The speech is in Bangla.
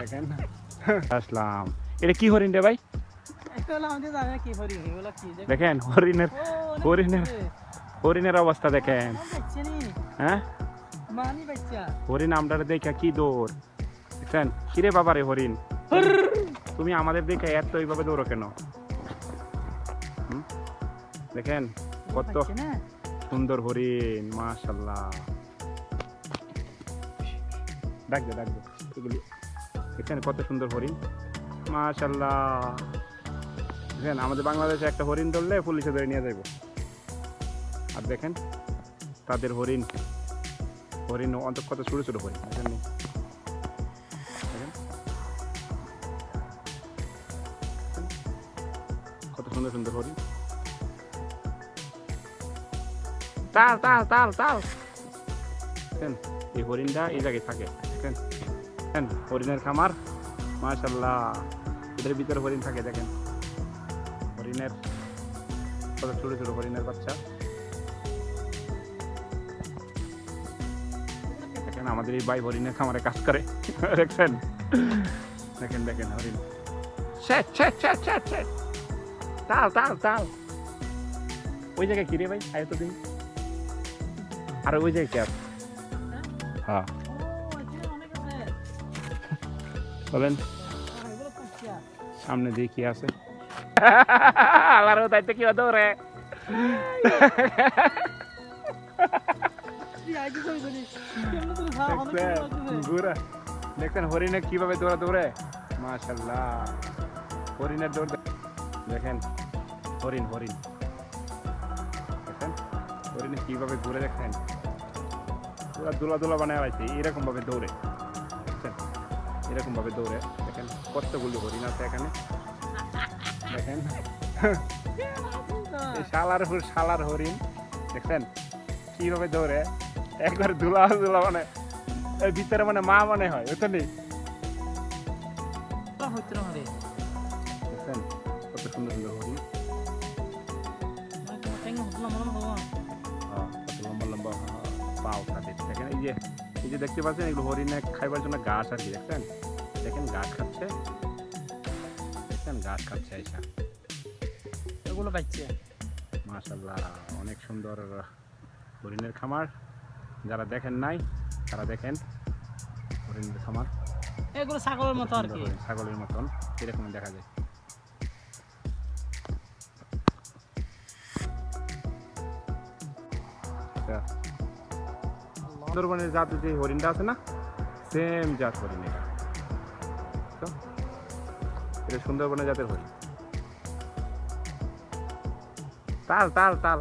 দেখেন। আসলাম। এটা কি হরিণ রে ভাই। দেখেন হরিণের হরিণের হরিণের অবস্থা দেখেন। হ্যাঁ? হরিণ আমরা দেখা কি দৌড়। দেখছেন? কিরে বাবা রে হরিণ? তুমি আমাদের দেখে এত এইভাবে দৌড়ো কেন? দেখেন কত সুন্দর হরিণ মাশাল্লাহ। ডাক দে ডাক দে। এগুলি দেখছেন কত সুন্দর হরিণ। মাশাল্লাহ দেখেন, আমাদের বাংলাদেশে একটা হরিণ ধরলে পুলিশে ধরে নিয়ে যাইব। আর দেখেন, তাদের হরিণ। হরিণ অন্তত কত ছোটো ছোটো হরিণ দেখেন। কত সুন্দর সুন্দর হরিণ। তাল তাল তাল তাল। এই হরিণটা এই জায়গায় থাকে, দেখেন। দেখেন, হরিণের খামার মাশাল্লাহ এদের ভিতরে হরিণ থাকে, দেখেন। হরিণের কত ছোট ছোট হরিণের বাচ্চা। দেখেন, আমাদের এই ভাই হরিণের খামারে কাজ করে। দেখছেন দেখেন দেখেন হরিণ। ওই জায়গায় কি রে ভাই? আয় তো দিন আর ওই জায়গায় কি আছে হ্যাঁ। বলেন। সামনে দিয়ে কি আছে? আল্লাহর দায়িত্ব কি দৌড়ে দেখছেন হরিণে কীভাবে দৌড়া দৌড়ে? মাশাল্লাহ হরিণের দৌড় দেখেন হরিণ হরিণ। দেখেন হরিণে কীভাবে ঘুরে দেখেন। পুরা দোলা দোলা বানায় আছে এরকম ভাবে দৌড়ে। এরকম ভাবে দৌড়ে। দেখেন কতগুলো হরিণ আছে এখানে। দেখেন। শালার হুর শালার হরিণ। দেখছেন? কীভাবে দৌড়ে? একবার ধুলা ধুলা মানে ভিতরে মানে মা মনে হয় ওই তো নেই। দেখছেন? কত সুন্দর সুন্দর হরিণ। লম্বা লম্বা। আহ, পাও তাদের দেখেন এই যে এই যে দেখতে পাচ্ছেন এগুলো হরিণে খাইবার জন্য ঘাস আর কি দেখছেন? দেখেন ঘাস খাচ্ছে। দেখছেন ঘাস খাচ্ছে আইসা এগুলো বাচ্চা। মাশাল্লাহ অনেক সুন্দর হরিণের খামার। যারা দেখেন নাই তারা দেখেন হরিণের খামার। এগুলো ছাগলের মতো আর কি। ছাগলের মতন। এরকম দেখা যায়। আচ্ছা, সুন্দরবনের জাত যে হরিণটা আছে না সেম জাত হরিণ এটা সুন্দরবনের জাতের হরিণ। তাল তাল তাল।